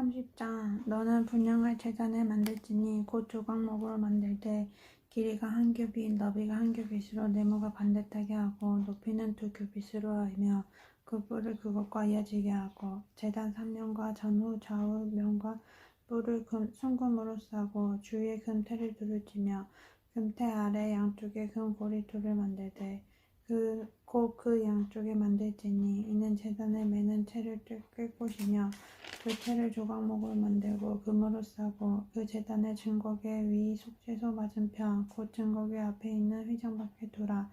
30장. 너는 분양할 재단을 만들지니 곧 조각목으로 만들되 길이가 한 규빗 너비가 한 규빗으로 네모가 반듯하게 하고 높이는 두 규빗으로 하며 그 뿔을 그것과 이어지게 하고 재단 3면과 전후 좌우 면과 뿔을 금, 순금으로 싸고 주위에 금태를 두르지며 금태 아래 양쪽에 금 고리돌을 만들되 그, 곧그 양쪽에 만들지니 이는 재단을 매는 채를 꿰 것이며 그 채를 조각목으로 만들고 금으로 싸고 그 재단의 증거계 위 속죄소 맞은편 곧 증거계 앞에 있는 휘장 밖에 두라.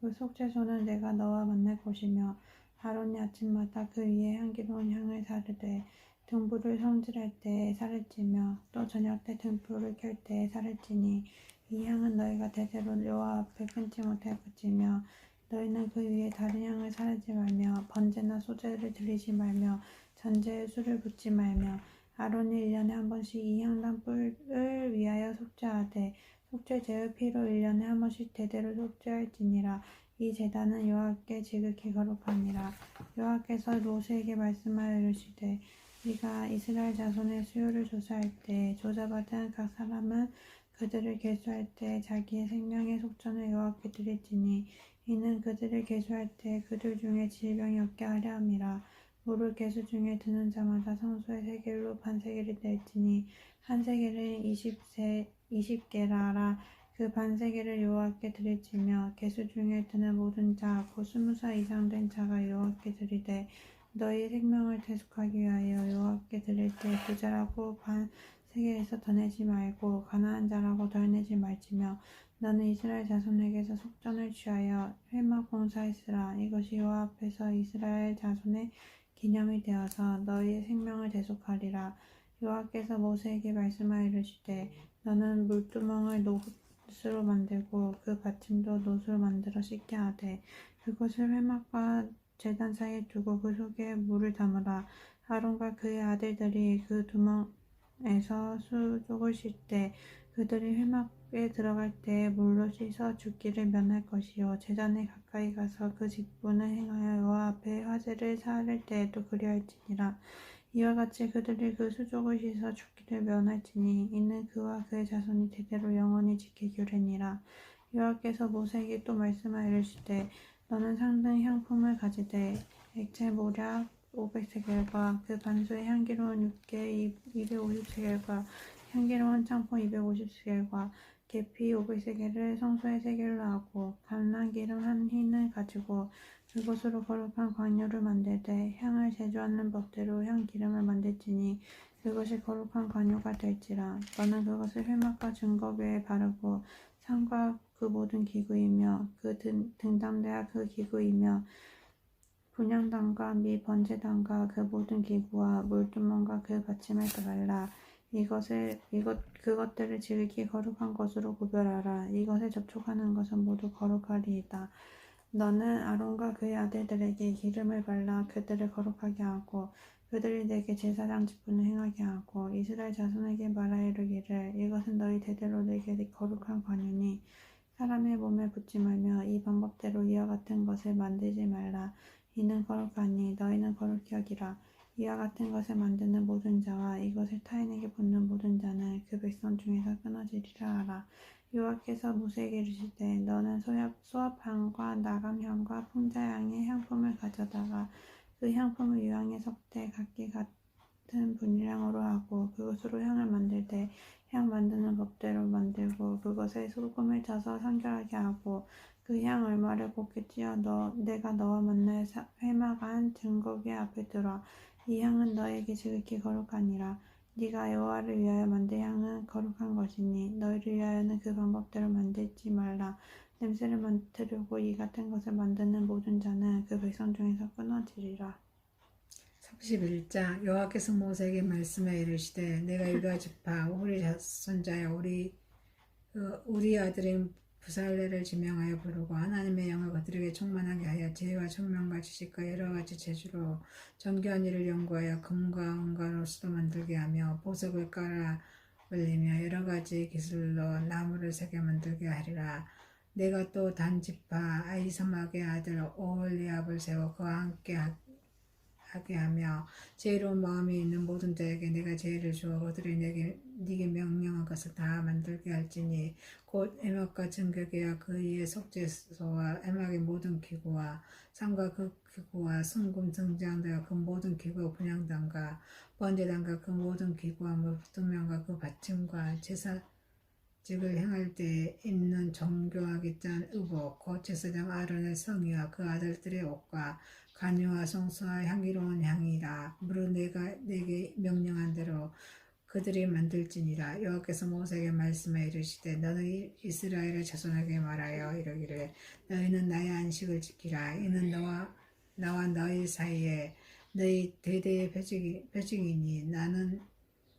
그 속죄소는 내가 너와 만날 곳이며 아론이 아침마다 그 위에 향기로운 향을 사르되 등불을 성질할 때에 살을 찌며 또 저녁 때 등불을 켤 때에 살을 찌니 이 향은 너희가 대대로 여호와 앞에 끊지 못할 것이며 너희는 그 위에 다른 향을 사르지 말며 번제나 소제를 드리지 말며 전제에 술을 붓지 말며 아론이 일년에 한 번씩 이 향단 뿔을 위하여 속죄하되 속죄 제의 피로 일년에 한 번씩 대대로 속죄할지니라. 이 제단은 여호와께 지극히 거룩하니라. 여호와께서 모세에게 말씀하여 이르시되 네가 이스라엘 자손의 수요를 조사할 때 조사받은 각 사람은 그들을 계수할 때 자기의 생명의 속전을 여호와께 드릴지니 이는 그들을 계수할 때 그들 중에 질병이 없게 하려 함이라. 물을 계수 중에 드는 자마다 성소의 세겔로 반세겔이 낼지니 한 세겔은 이십세 이십개라라. 그 반세겔을 여호와께 드릴지며 계수 중에 드는 모든 자곧 스무 살 이상 된 자가 여호와께 드리되 너희 생명을 대속하기 위하여 여호와께 드릴 때 부자라고 반 세계에서 더 내지 말고 가난한 자라고 덜 내지 말지며 너는 이스라엘 자손에게서 속전을 취하여 회막 봉사했으라. 이것이 여호와 앞에서 이스라엘 자손의 기념이 되어서 너희의 생명을 대속하리라. 여호와께서 모세에게 말씀하여 이르시되 너는 물두멍을 노스로 만들고 그 받침도 노스로 만들어 씻게 하되 그것을 회막과 재단 사이에 두고 그 속에 물을 담으라. 아론과 그의 아들들이 그 두멍에서 수족을 쉴 때 그들이 회막 에 들어갈 때 물로 씻어 죽기를 면할 것이요. 재단에 가까이 가서 그 직분을 행하여 여호와 앞에 화제를 사를 때에도 그리할지니라. 이와 같이 그들이 그 수족을 씻어 죽기를 면할지니 이는 그와 그의 자손이 대대로 영원히 지키기로니라. 여호와께서 모세에게 또 말씀하여 이르시되 너는 상등 향품을 가지되 액체 모략 500세겔과 그 반수의 향기로운 육개 250세겔과 향기로운 창포 250세겔과 계피 500세겔을 성소의 세겔로 하고 감람기름 한 흰을 가지고 그곳으로 거룩한 관유를 만들되 향을 제조하는 법대로 향 기름을 만들지니 그것이 거룩한 관유가 될지라. 너는 그것을 회막과 증거궤에 바르고 상과 그 모든 기구이며 그 등, 등담대와 그 기구이며 분양단과 미 번제단과 그 모든 기구와 물두멍과 그 받침을 발라 이것을 이것 그것들을 지극히 거룩한 것으로 구별하라. 이것에 접촉하는 것은 모두 거룩하리이다. 너는 아론과 그의 아들들에게 기름을 발라 그들을 거룩하게 하고 그들이 내게 제사장 직분을 행하게 하고 이스라엘 자손에게 말하여 이르기를 이것은 너희 대대로 내게 거룩한 관유니 사람의 몸에 붙지 말며 이 방법대로 이와 같은 것을 만들지 말라. 이는 거룩하니 너희는 거룩히 여기라 이와 같은 것을 만드는 모든 자와 이것을 타인에게 붙는 모든 자는 그 백성 중에서 끊어지리라 하라. 여호와께서 모세에게 이르시되 너는 소합, 소합향과 나감향과 풍자향의 향품을 가져다가 그 향품을 유향의 석대 각기 같은 분량으로 하고 그것으로 향을 만들되 향 만드는 법대로 만들고 그것에 소금을 쳐서 성결하게 하고 그 향 얼마를 곱게 찌어 너 내가 너와 만날 회막한 증거기 앞에 들어 이 향은 너에게 지극히 거룩하니라. 네가 여호와를 위하여 만든 향은 거룩한 것이니 너희를 위하여는 그 방법대로 만들지 말라. 냄새를 맡으려고 이 같은 것을 만드는 모든 자는 그 백성 중에서 끊어지리라. 31장 여호와께서 모세에게 말씀해 이르시되 내가 유다 지파 우리 자손자여 우리 어, 우리 아들인 부살레를 지명하여 부르고 하나님의 영을 그들에게 충만하게 하여 지혜와 총명과 지식과 여러 가지 재주로 정교한 일을 연구하여 금과 은과 로스도 만들게 하며 보석을 깔아 올리며 여러 가지 기술로 나무를 새겨 만들게 하리라. 내가 또 단지파 아이사막의 아들 오홀리압을 세워 그와 함께 하게 하며 지혜로운 마음이 있는 모든 자에게 내가 지혜를 주어 그들이 내게 네게 명령한 것을 다 만들게 할지니 곧 해막과 증격이야 그 위에 속죄소와 해막의 모든 기구와 산과 그 기구와 순금 등장되어 그 모든 기구 분양단과 번제단과 그 모든 기구와 물두명과 그 받침과 제사 직을 행할 때 입는 정교하게 짠 의복 곧 제사장 아론의 성의와 그 아들들의 옷과 간유와 성수와 향기로운 향이라. 무릇 내가 내게 명령한 대로 그들이 만들지니라. 여호와께서 모세에게 말씀해 이르시되 너는 이- 이스라엘의 자손에게 말하여 이르기를 너희는 나의 안식을 지키라. 이는 너와 나와 너희 사이에 너희 대대의 표징이, 표징이니 나는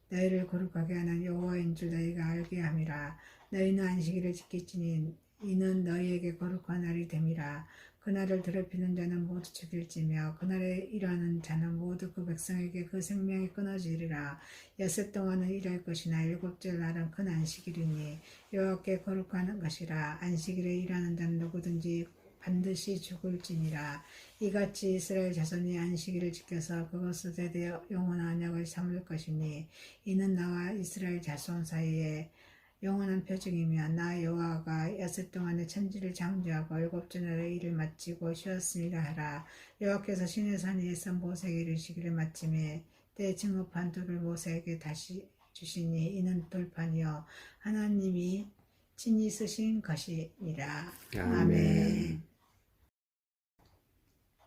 너희를 거룩하게 하는 여호와인 줄 너희가 알게 함이라. 너희는 안식일을 지킬지니 이는 너희에게 거룩한 날이 됨이라 그날을 더럽히는 자는 모두 죽일지며 그날에 일하는 자는 모두 그 백성에게 그 생명이 끊어지리라. 여섯 동안은 일할 것이나 일곱째 날은 큰 안식일이니 여호와께 거룩한 것이라. 안식일에 일하는 자는 누구든지 반드시 죽을지니라. 이같이 이스라엘 자손이 안식일을 지켜서 그것을 대대 영원한 언약을 삼을 것이니 이는 나와 이스라엘 자손 사이에 영원한 표징이며 나 여호와가 여섯 동안의 천지를 창조하고 일곱째 날에 일을 마치고 쉬었으니라 하라. 여호와께서 신의 산 위에서 모세에게 이르시기를 마침에 때 증거판 돌을 모세에게 다시 주시니 이는 돌판이요. 하나님이 친히 쓰신 것이니라. 아멘.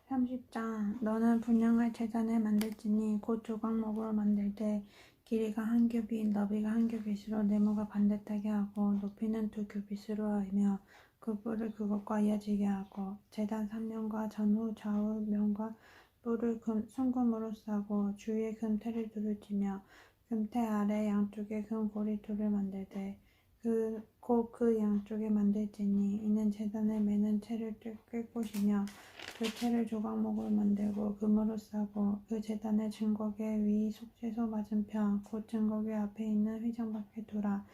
30장. 너는 분양할 재단을 만들지니 곧 조각목으로 만들 때 길이가 한 규빗 너비가 한 규빗으로 네모가 반듯하게 하고 높이는 두 규빗으로 하며 그 뿔을 그것과 이어지게 하고 재단 3면과 전후 좌우 면과 뿔을 금, 순금으로 싸고 주위에 금태를 두르지며 금태 아래 양쪽에 금 고리돌을 만들되 그, 곧그 양쪽에 만들지니 이는 재단을 매는 채를 꿰 것이며 그 채를 조각목으로 만들고 금으로 싸고 그 재단의 증거계 위 속죄소 맞은편 곧 증거계 앞에 있는 휘장 밖에 두라.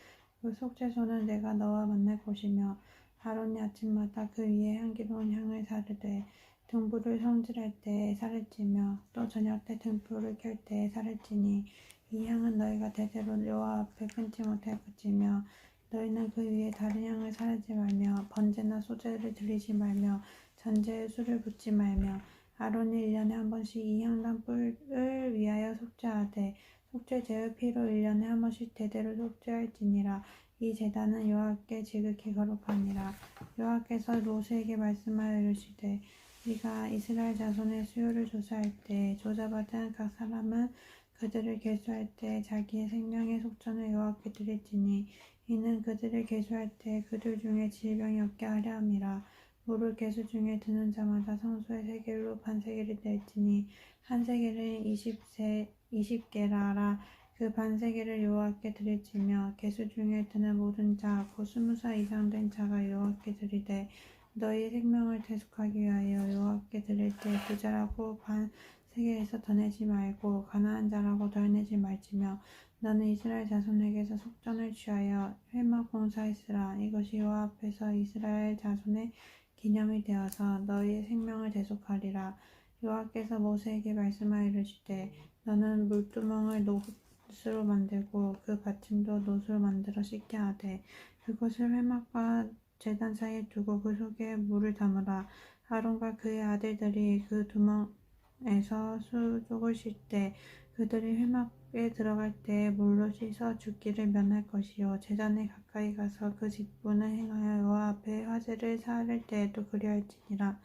그 속죄소는 내가 너와 만날 곳이며 아론이 아침마다 그 위에 향기로운 향을 사르되 등불을 성질할 때에 살을 찌며 또 저녁 때 등불을 켤 때에 살을 찌니 이 향은 너희가 대대로 여호와 앞에 끊지 못할 것이며 너희는 그 위에 다른 향을 사르지 말며 번제나 소제를 드리지 말며 전제에 술을 붓지 말며 아론이 일년에한 번씩 이 향단 뿔을 위하여 속죄하되 속죄 제의 피로 일년에한 번씩 대대로 속죄할지니라. 이 제단은 여호와께 지극히 거룩하니라. 여호와께서 모세에게 말씀하여 이르시되 네가 이스라엘 자손의 수요를 조사할 때 조사받은 각 사람은 그들을 계수할 때 자기의 생명의 속전을 여호와께 드릴지니 이는 그들을 계수할 때 그들 중에 질병이 없게 하려 함이라. 물을 계수 중에 드는 자마다 성소의 세겔로 반세겔이 될지니 한 세겔은 20세 20개라라. 그 반세겔을 여호와께 드릴지며 계수 중에 드는 모든 자곧 스무 살 이상 된 자가 여호와께 드리되 너희 생명을 대속하기 위하여 여호와께 드릴 때 부자라고 반 세계에서 더 내지 말고 가난한 자라고 덜 내지 말지며 너는 이스라엘 자손에게서 속전을 취하여 회막 봉사했으라. 이것이 여호와 앞에서 이스라엘 자손의 기념이 되어서 너희의 생명을 대속하리라. 여호와께서 모세에게 말씀하여 이르시되 너는 물두멍을 노스로 만들고 그 받침도 노스로 만들어 씻게 하되 그것을 회막과 제단 사이에 두고 그 속에 물을 담으라. 아론과 그의 아들들이 그 두멍에서 수족을 쉴때 그들이 회막에 들어갈 때 물로 씻어 죽기를 면할 것이요. 제단에 가까이 가서 그 직분을 행하여 여호와 앞에 화제를 사를 때에도 그리할지니라.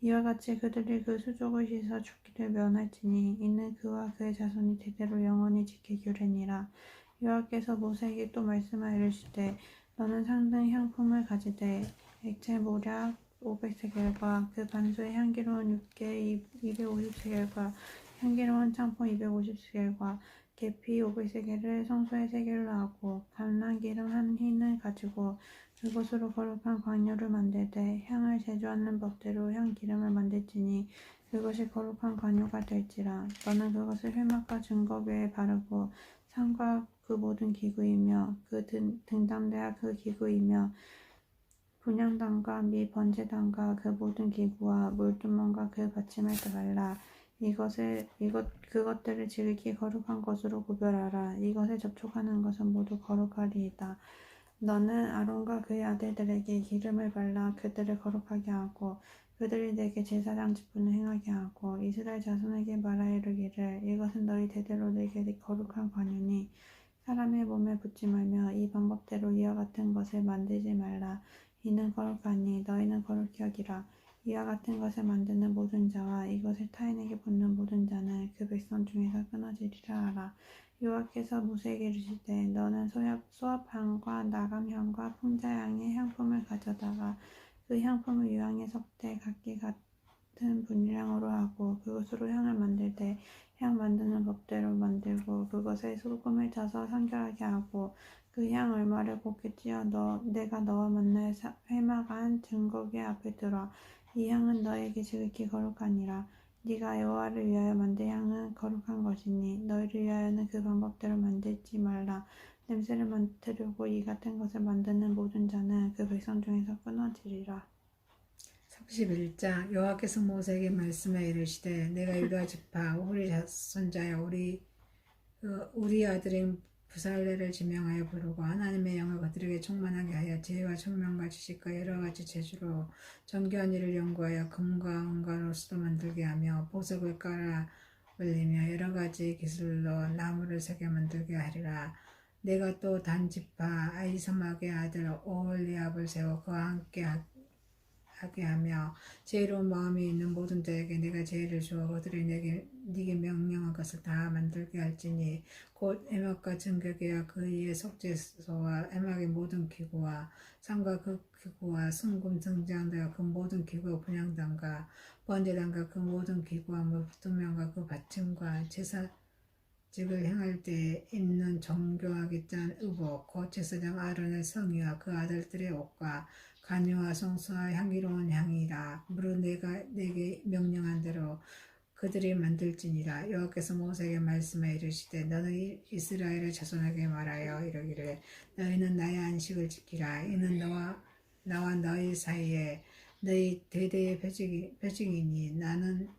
이와 같이 그들이 그 수족을 씻어 죽기를 면할지니 이는 그와 그의 자손이 대대로 영원히 지키기로니라. 여호와께서 모세에게 또 말씀하여 이르시되 너는 상등 향품을 가지되 액체 모략 500세겔과 그 반수의 향기로운 육개 250세겔과 향기로운 창포 250세겔과 계피 500세겔을 성소의 세겔로 하고 감람기름 한 흰을 가지고 그곳으로 거룩한 관유를 만들되 향을 제조하는 법대로 향기름을 만들지니 그것이 거룩한 관유가 될지라. 너는 그것을 회막과 증거궤에 바르고 상과 그 모든 기구이며 그 등, 등담대와 그 기구이며 분양단과 및 번제단과 그 모든 기구와 물두멍과 그 받침을 달라 이것을 이것 그것들을 지극히 거룩한 것으로 구별하라. 이것에 접촉하는 것은 모두 거룩하리이다. 너는 아론과 그의 아들들에게 기름을 발라 그들을 거룩하게 하고 그들이 내게 제사장 직분을 행하게 하고 이스라엘 자손에게 말하 이르기를 이것은 너희 대대로 내게 거룩한 관유니 사람의 몸에 붙지 말며 이 방법대로 이와 같은 것을 만들지 말라 이는 거룩하니 너희는 거룩히 여기라 이와 같은 것을 만드는 모든 자와 이것을 타인에게 붓는 모든 자는 그 백성 중에서 끊어지리라 하라. 여호와께서 모세에게 이르시되 너는 소합, 소합향과 나감향과 풍자향의 향품을 가져다가 그 향품을 유향의 석대 각기 같은 분량으로 하고 그것으로 향을 만들 때향 만드는 법대로 만들고 그것에 소금을 짜서 상결하게 하고 그 향 얼마를 곱게 찌어 너 내가 너와 만날 사- 회막한 증거계 앞에 들어 이 향은 너에게 지극히 거룩하니라. 네가 여호와를 위하여 만들 향은 거룩한 것이니 너희를 위하여는 그 방법대로 만들지 말라. 냄새를 맡으려고 이 같은 것을 만드는 모든 자는 그 백성 중에서 끊어지리라. 31장 여호와께서 모세에게 말씀해 이르시되 내가 유다 지파 우리 자손자여 우리 어, 우리 아들인 부살레를 지명하여 부르고 하나님의 영을 그들에게 충만하게 하여 지혜와 총명과 지식과 여러 가지 재주로 정교한 일을 연구하여 금과 은과 로스도 만들게 하며 보석을 깔아 올리며 여러 가지 기술로 나무를 새겨 만들게 하리라. 내가 또 단지파 아이사막의 아들 오홀리압을 세워 그와 함께 하- 하게 하며 지혜로운 마음이 있는 모든 자에게 내가 지혜를 주어 그들이 내게 네게 명령한 것을 다 만들게 할지니 곧 에막과 증격이와 그 위에 속죄소와 에막의 모든 기구와 상과 그 기구와 순금 등장대와 그 모든 기구와 분양단과 번제단과 그 모든 기구와 무두명과 그 받침과 제사 직을 행할 때 입는 정교하게 짠 의복 곧 제사장 아론의 성의와 그 아들들의 옷과 간유와 성수와 향기로운 향이라. 무릇 내가 내게 명령한 대로 그들이 만들지니라. 여호와께서 모세에게 말씀해 이르시되 너는 이- 이스라엘의 자손에게 말하여 이르기를 너희는 나의 안식을 지키라. 이는 너와 나와 너희 사이에 너희 대대의 표징이, 표징이니 나는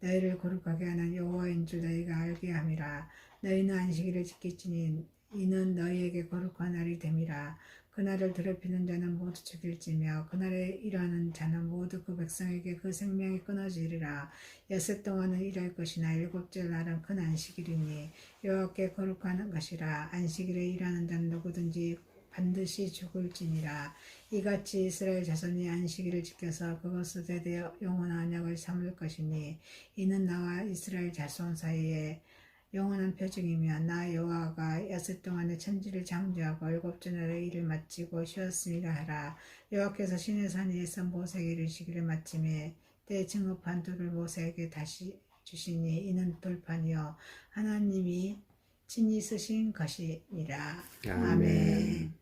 너희를 거룩하게 하는 여호와인 줄 너희가 알게 함이라. 너희는 안식일을 지킬지니 이는 너희에게 거룩한 날이 됨이라 그날을 더럽히는 자는 모두 죽일지며 그날에 일하는 자는 모두 그 백성에게 그 생명이 끊어지리라. 여섯 동안은 일할 것이나 일곱째 날은 큰 안식일이니 여호와께 거룩한 것이라. 안식일에 일하는 자는 누구든지 반드시 죽을지니라. 이같이 이스라엘 자손이 안식일을 지켜서 그것을 대대 영원한 언약을 삼을 것이니 이는 나와 이스라엘 자손 사이에 영원한 표징이며 나 여호와가 여섯 동안의 천지를 창조하고 일곱째 날에 일을 마치고 쉬었으니라 하라. 여호와께서 신의 산 위에서 모세에게 이르시기를 마침에 때 증거판 돌을 모세에게 다시 주시니 이는 돌판이요. 하나님이 친히 쓰신 것이니라. 아멘.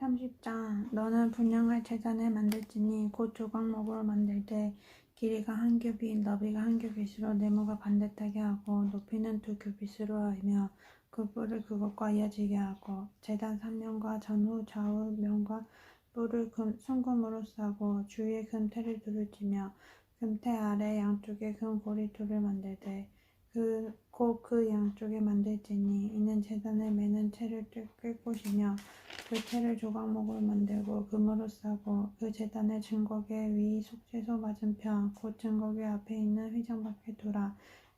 30장. 너는 분양할 재단을 만들지니 곧 조각목으로 만들 때 길이가 한 규빗 너비가 한 규빗으로 네모가 반듯하게 하고 높이는 두 규빗으로 하며 그 뿔을 그것과 이어지게 하고 재단 3면과 전후 좌우 면과 뿔을 금, 순금으로 싸고 주위에 금태를 두르지며 금태 아래 양쪽에 금 고리돌을 만들되 그, 곧 그 양쪽에 만들지니 이는 재단을 매는 채를 뜰 곳이며 그 채를 조각목으로 만들고 금으로 싸고 그 재단의 증거계 위 속죄소 맞은편 곧 증거계 앞에 있는 휘장 밖에 두라.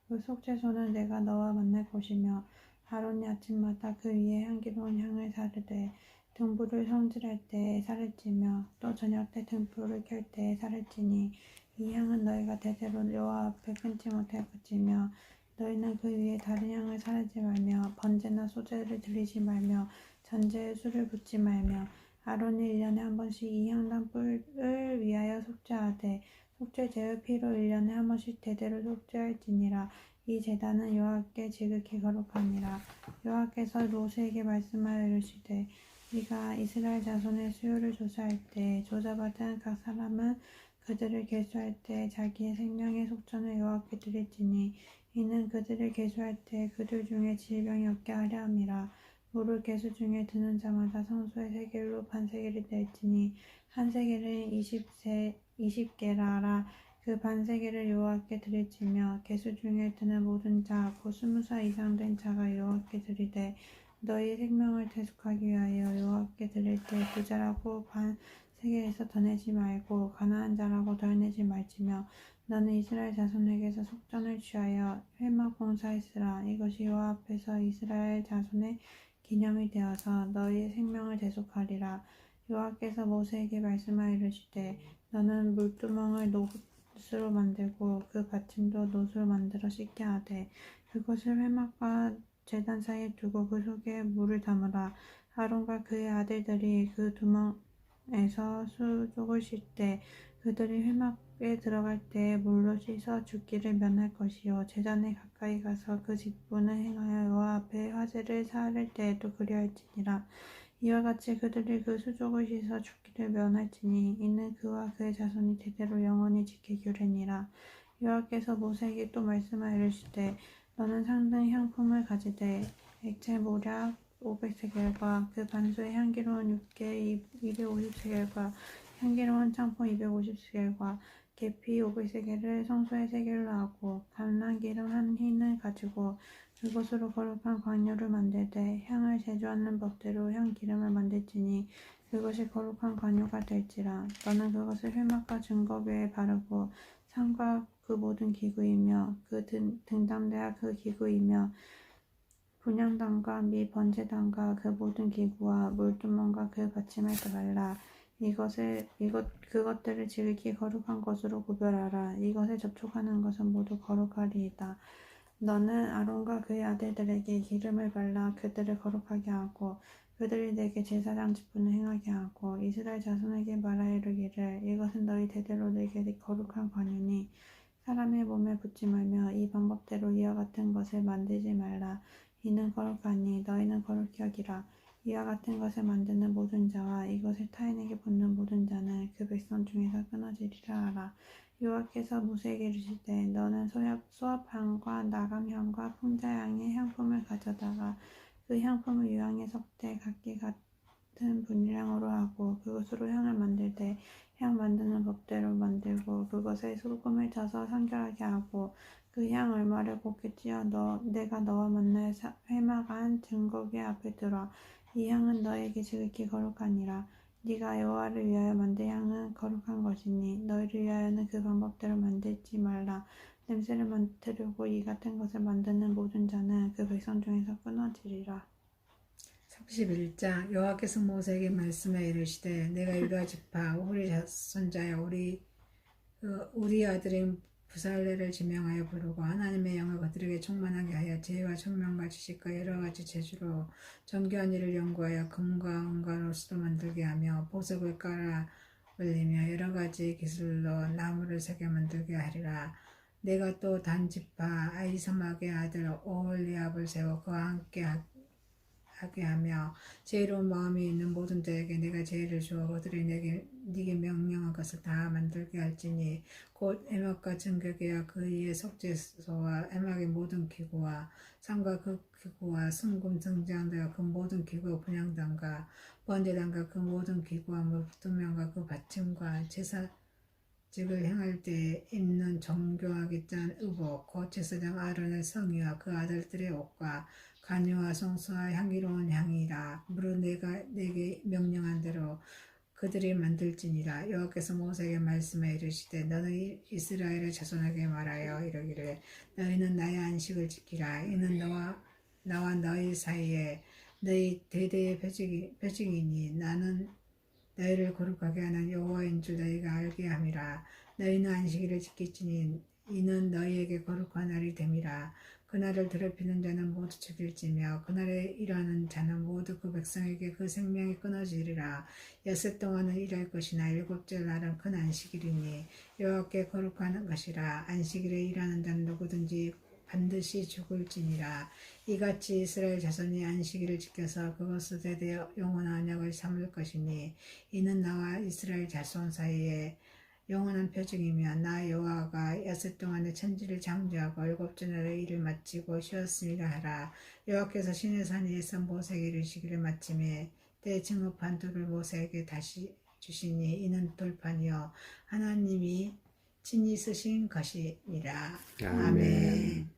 그 속죄소는 내가 너와 만날 곳이며 아론이 아침마다 그 위에 향기로운 향을 사르되 등불을 성질할 때에 사르지며 또 저녁 때 등불을 켤 때에 사르지니 이 향은 너희가 대대로 여호와 앞에 끊지 못할 것이며 너희는 그 위에 다른 향을 사르지 말며 번제나 소제를 드리지 말며 전제에 술을 붓지 말며 아론이 일년에 한 번씩 이 향단 뿔을 위하여 속죄하되 속죄제의 피로 일년에 한 번씩 대대로 속죄할지니라 이 제단은 여호와께 지극히 거룩하니라. 여호와께서 모세에게 말씀하여 이르시되 네가 이스라엘 자손의 수요를 조사할 때 조사받은 각 사람은 그들을 계수할 때 자기의 생명의 속전을 여호와께 드릴지니 이는 그들을 계수할 때 그들 중에 질병이 없게 하려 함이라. 물을 계수 중에 드는 자마다 성소의 세겔로 반 세겔이 될지니 한 세겔은 20세 20개라라 그 반세계를 여호와께 드릴지며 개수 중에 드는 모든 자 곧 스무 살 이상 된 자가 여호와께 드리되 너희 생명을 대속하기 위하여 여호와께 드릴 때 부자라고 반 세계에서 더 내지 말고 가난한 자라고 덜 내지 말지며 너는 이스라엘 자손에게서 속전을 취하여 회막 봉사했으라. 이것이 여호와 앞에서 이스라엘 자손의 기념이 되어서 너희의 생명을 대속하리라. 여호와께서 모세에게 말씀하여 이르시되 너는 물두멍을 노 스로 만들고 그 받침도 노스로 만들어 씻게 하되 그것을 회막과 제단 사이에 두고 그 속에 물을 담으라. 아론과 그의 아들들이 그 두멍에서 수족을 씻되 그들이 회막에 들어갈 때에 물로 씻어 죽기를 면할 것이요. 제단에 가까이 가서 그 직분을 행하여 여호와 앞에 화제를 사를 때에도 그리할지니라 이와 같이 그들이 그 수족을 씻어 죽기를 면할지니 이는 그와 그의 자손이 대대로 영원히 지키기로니라. 여호와께서 모세에게 또 말씀하여 이르시되 너는 상등 향품을 가지되 액체 모략 500세겔과 그 반수의 향기로운 육개 250세겔과 향기로운 창포 250세겔과 계피 500세겔을 성소의 세겔로 하고 감람기름 한 흰을 가지고 그것으로 거룩한 관유를 만들되 향을 제조하는 법대로 향기름을 만들지니 그것이 거룩한 관유가 될지라. 너는 그것을 회막과 증거 위에 바르고 상과 그 모든 기구이며 그 등, 등담대와 그 기구이며 분향단과 미 번제단과 그 모든 기구와 물두멍과 그 받침을 발라. 이것을 이것 그것들을 지극히 거룩한 것으로 구별하라. 이것에 접촉하는 것은 모두 거룩하리이다 너는 아론과 그의 아들들에게 기름을 발라 그들을 거룩하게 하고 그들이 내게 제사장 직분을 행하게 하고 이스라엘 자손에게 말하여 이르기를 이것은 너희 대대로 내게 거룩한 관유니 사람의 몸에 붙지 말며 이 방법대로 이와 같은 것을 만들지 말라. 이는 거룩하니 너희는 거룩히 여기라. 이와 같은 것을 만드는 모든 자와 이것을 타인에게 붙는 모든 자는 그 백성 중에서 끊어지리라 하라 여호와께서 모세에게 이르시되 너는 소합, 소합향과 나감향과 풍자향의 향품을 가져다가 그 향품을 유향의 석대 각기 같은 분량으로 하고 그것으로 향을 만들되 향 만드는 법대로 만들고 그것에 소금을 쳐서 상결하게 하고 그 향 얼마를 곱게 찌어 너 내가 너와 만날 사- 회막한 증거기 앞에 들어 이 향은 너에게 지극히 거룩하니라 네가 여호와를 위하여 만든 향은 거룩한 것이니 너희를 위하여는 그 방법대로 만들지 말라. 냄새를 맡으려고 이 같은 것을 만드는 모든 자는 그 백성 중에서 끊어지리라. 31장 여호와께서 모세에게 말씀하여 이르시되 내가 유다 지파 우리 손자여 우리 어, 우리 아들인 부살레를 지명하여 부르고 하나님의 영을 그들에게 충만하게 하여 지혜와 총명과 지식과 여러 가지 재주로 정교한 일을 연구하여 금과 은과 로스도 만들게 하며 보석을 깔아 올리며 여러 가지 기술로 나무를 새겨 만들게 하리라. 내가 또 단지파 아이사막의 아들 오홀리압을 세워 그와 함께 하- 하게 하며 지혜로운 마음이 있는 모든 자에게 내가 지혜를 주어 그들이 내게 네게 명령한 것을 다 만들게 할지니 곧 에막과 증격이야 그 위에 속죄소와 에막의 모든 기구와 상과 그 기구와 순금 등장대와 그 모든 기구와 분양단과 번제단과 그 모든 기구와 물두명과 그 받침과 제사 직을 행할 때 입는 정교하게 짠 의복 곧 제사장 아론의 성의와 그 아들들의 옷과 간유와 성수와 향기로운 향이라. 무릇 내가 내게 명령한 대로 그들이 만들지니라. 여호와께서 모세에게 말씀해 이르시되 너는 이- 이스라엘의 자손에게 말하여 이르기를 너희는 나의 안식을 지키라. 이는 너와 나와 너희 사이에 너희 대대의 표징이, 표징이니 나는 너희를 거룩하게 하는 여호와인 줄 너희가 알게 함이라. 너희는 안식일을 지킬지니 이는 너희에게 거룩한 날이 됨이라 그날을 더럽히는 자는 모두 죽일지며 그날에 일하는 자는 모두 그 백성에게 그 생명이 끊어지리라. 여섯 동안은 일할 것이나 일곱째 날은 큰 안식일이니 여호와께 거룩한 것이라. 안식일에 일하는 자는 누구든지 반드시 죽을지니라. 이같이 이스라엘 자손이 안식일을 지켜서 그것을 대대 영원한 언약을 삼을 것이니 이는 나와 이스라엘 자손 사이에 영원한 표징이며 나 여호와가 여섯 동안의 천지를 창조하고 일곱째 날에 일을 마치고 쉬었음이라 하라 여호와께서 신의 산 위에서 모세에게 이르시기를 마침에 때 증업한 돌을 모세에게 다시 주시니 이는 돌판이요 하나님이 친히 쓰신 것이니라. 아멘. 아멘.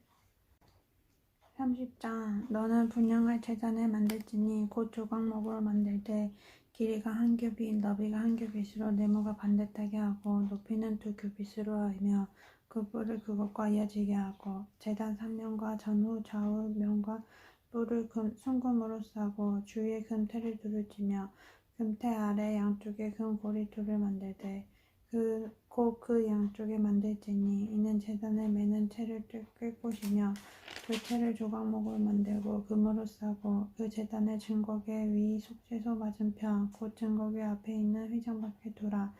30장 너는 분양할 재단을 만들지니 곧 조각목으로 만들 때 길이가 한 규빗 너비가 한 규빗으로 네모가 반듯하게 하고 높이는 두 규빗으로 하며 그 뿔을 그것과 이어지게 하고 재단 3면과 전후 좌우 면과 뿔을 금, 순금으로 싸고 주위에 금태를 두루 치며 금태 아래 양쪽에 금고리 둘을 만들되 그, 곧그 양쪽에 만들지니 이는 재단을 매는 채를 꿰 곳이며 그 채를 조각목으로 만들고 금으로 싸고 그 재단의 증거계 위 속죄소 맞은편 곧 증거계 앞에 있는 휘장 밖에 두라.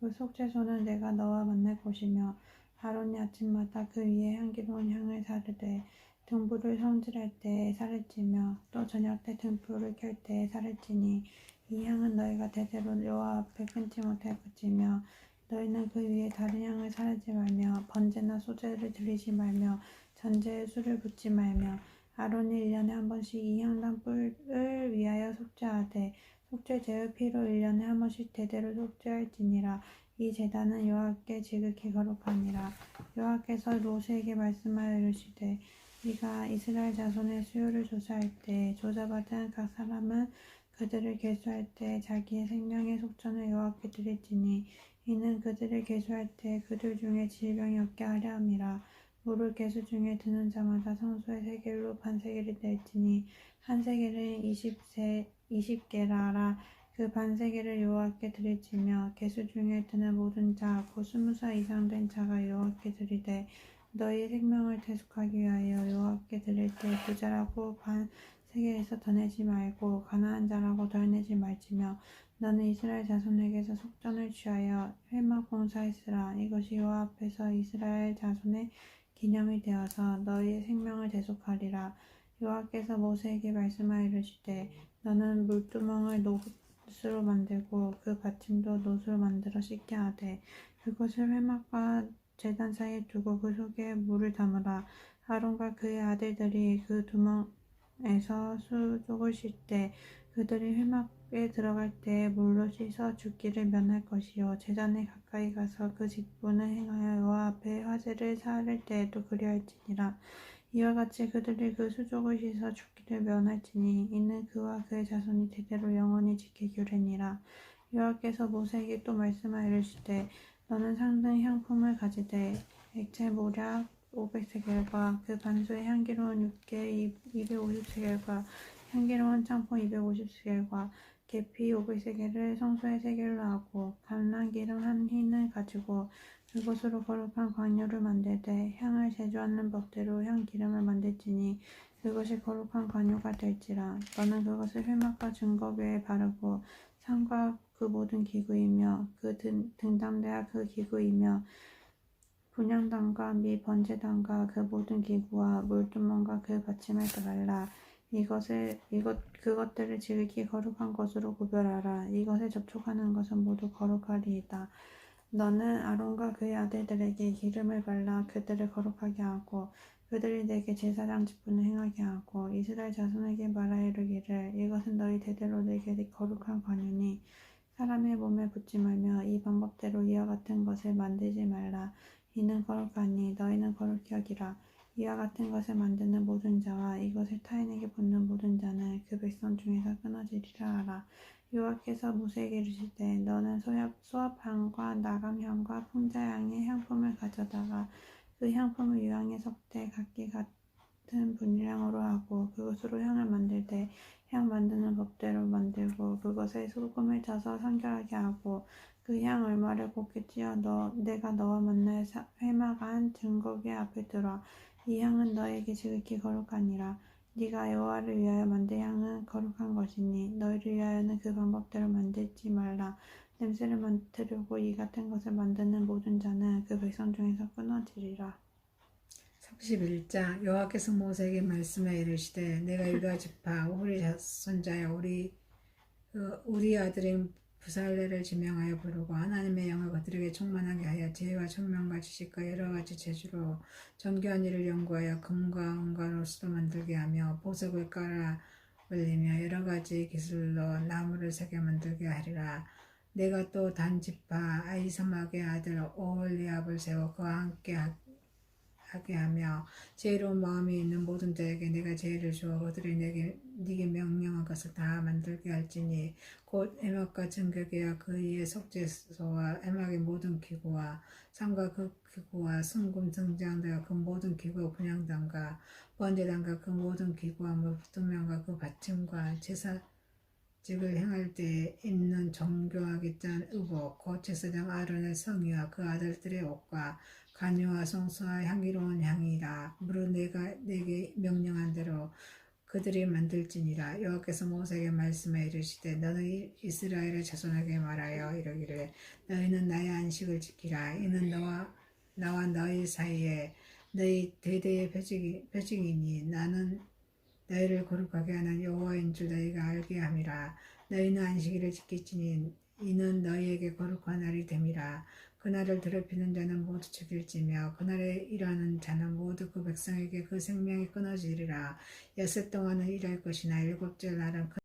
그 속죄소는 내가 너와 만날 곳이며 아론이 아침마다 그 위에 향기로운 향을 사르되 등불을 성질할 때에 살을 찌며 또 저녁 때 등불을 켤 때에 살을 찌니 이 향은 너희가 대대로 여호와 앞에 끊지 못할 것이며 너희는 그 위에 다른 향을 사르지 말며 번제나 소제를 드리지 말며 전제에 술을 붓지 말며 아론이 일년에 한 번씩 이 향단 뿔을 위하여 속죄하되 속죄 제의 피로 일년에 한 번씩 대대로 속죄할지니라. 이 제단은 여호와께 지극히 거룩하니라. 여호와께서 모세에게 말씀하여 이르시되 네가 이스라엘 자손의 수요를 조사할 때 조사받은 각 사람은 그들을 계수할 때 자기의 생명의 속전을 여호와께 드릴지니 이는 그들을 계수할 때 그들 중에 질병이 없게 하려 함이라 물을 계수 중에 드는 자마다 성소의 세겔로 반세겔이 될지니 한 세겔은 20세 20개라라. 그 반세겔을 여호와께 드릴지며 계수 중에 드는 모든 자곧 스무 살 이상 된 자가 여호와께 드리되 너희의 생명을 대속하기 위하여 여호와께 드릴 때 부자라고 반 세계에서 더 내지 말고 가난한 자라고 덜 내지 말지며 너는 이스라엘 자손에게서 속전을 취하여 회막 봉사했으라. 이것이 여호와 앞에서 이스라엘 자손의 기념이 되어서 너희의 생명을 대속하리라. 여호와께서 모세에게 말씀하여 이르시되 너는 물두멍을 노스로 만들고 그 받침도 노스로 만들어 씻게 하되 그것을 회막과 제단 사이에 두고 그 속에 물을 담으라. 아론과 그의 아들들이 그 두멍에서 수족을 쉴 때 그들이 회막 에 들어갈 때 물로 씻어 죽기를 면할 것이요. 제단에 가까이 가서 그 직분을 행하여 여호와 앞에 화제를 사를 때에도 그리할지니라. 이와 같이 그들이 그 수족을 씻어 죽기를 면할지니 이는 그와 그의 자손이 대대로 영원히 지키기로니라. 여호와께서 모세에게 또 말씀하여 이르시되 너는 상등 향품을 가지되 액체 모략 500세겔과 그 반수의 향기로운 육개 250세겔과 향기로운 창포 250세겔과 계피 500세겔을 성소의 세겔로 하고 감람기름 한 흰을 가지고 그것으로 거룩한 광료를 만들되 향을 제조하는 법대로 향기름을 만들지니 그것이 거룩한 관유가 될지라. 너는 그것을 회막과 증거궤에 바르고 상과 그 모든 기구이며 그 등, 등담대와 그 기구이며 분양단과 및 번제단과 그 모든 기구와 물두멍과 그 받침을 발라 이것을 이것 그것들을 지극히 거룩한 것으로 구별하라. 이것에 접촉하는 것은 모두 거룩하리이다. 너는 아론과 그의 아들들에게 기름을 발라 그들을 거룩하게 하고 그들이 내게 제사장 직분을 행하게 하고 이스라엘 자손에게 말하여 이르기를 이것은 너희 대대로 내게 거룩한 관유니 사람의 몸에 붙지 말며 이 방법대로 이와 같은 것을 만들지 말라. 이는 거룩하니 너희는 거룩히 여기라 이와 같은 것을 만드는 모든 자와 이것을 타인에게 붙는 모든 자는 그 백성 중에서 끊어지리라 하라. 여호와께서 모세에게 이르시되 너는 소합, 소합향과 나감향과 풍자향의 향품을 가져다가 그 향품을 유향의 석대 각기 같은 분량으로 하고 그것으로 향을 만들되 향 만드는 법대로 만들고 그것에 소금을 짜서 성결하게 하고 그 향 얼마를 곱게 찧어 너 내가 너와 만날 사- 회막한 증거궤 앞에 들어 이 향은 너에게 지극히 거룩하니라. 네가 여호와를 위하여 만든 향은 거룩한 것이니 너희를 위하여는 그 방법대로 만들지 말라. 냄새를 맡으려고 이 같은 것을 만드는 모든 자는 그 백성 중에서 끊어지리라. 31장 여호와께서 모세에게 말씀해 이르시되 내가 유다 지파 우리 자손자여 우리 어, 우리 아들인 부살레를 지명하여 부르고 하나님의 영을 그들에게 충만하게 하여 지혜와 총명과 지식과 여러 가지 재주로 정교한 일을 연구하여 금과 은과 로스도 만들게 하며 보석을 깔아 올리며 여러 가지 기술로 나무를 새겨 만들게 하리라. 내가 또 단지파 아이사막의 아들 오홀리압을 세워 그와 함께 하- 하게 하며 지혜로운 마음이 있는 모든 자에게 내가 지혜를 주어 그들이 내게 네게 명령한 것을 다 만들게 할지니 곧 해막과 증격이야 그 이의 속죄소와 해막의 모든 기구와 상과 그 기구와 순금 등장대와 그 모든 기구와 분양단과 번제단과 그 모든 기구와 무두명과 그 받침과 제사 직을 행할 때 입는 정교하게 짠 의복 곧 제사장 아론의 성의와 그 아들들의 옷과 간유와 성수와 향기로운 향이라. 무릇 내가 내게 명령한 대로 그들이 만들지니라. 여호와께서 모세에게 말씀해 이르시되 너는 이스라엘의 자손에게 말하여 이르기를 너희는 나의 안식을 지키라. 이는 너와 나와 너희 사이에 너희 대대의 표징이, 표징이니 나는 너희를 거룩하게 하는 여호와인 줄 너희가 알게 함이라. 너희는 안식일을 지킬지니 이는 너희에게 거룩한 날이 됨이라 그날을 더럽히는 자는 모두 죽일지며 그날에 일하는 자는 모두 그 백성에게 그 생명이 끊어지리라. 여섯 동안은 일할 것이나 일곱째 날은 그